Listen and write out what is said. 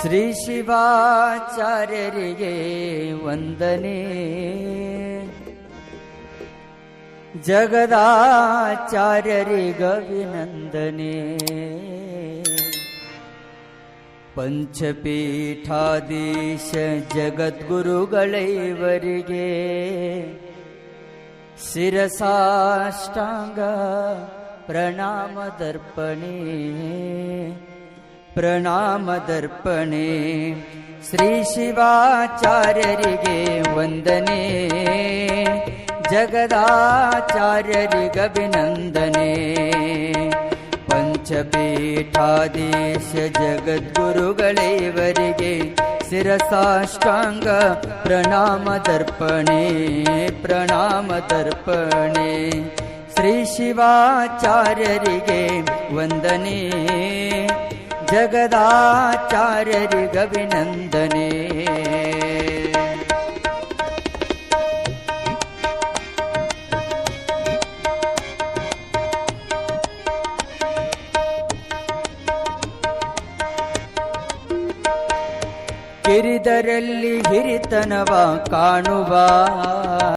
श्रीशिवाचार्यरिगे वन्दने जगदाचार्यरिगविनन्दने पञ्चपीठाधीश जगद्गुरुगळैवरिगे शिरसाष्टाङ्ग प्रणामदर्पणे प्रणामदर्पणे श्रीशिवाचार्यरिगे वन्दने। जगदाचार्यरिगभिनन्दने। पञ्चपीठादेश जगद्गुरुगलेवरिगे शिरसाष्टाङ्ग प्रणामदर्पणे प्रणामदर्पणे। श्रीशिवाचार्यरिगे वन्दने। ಜಗದಾಚಾರ್ಯರಿಗಭಿನಂದನೆ. ಕಿರಿದರಲ್ಲಿ ಹಿರಿತನವ ಕಾಣುವ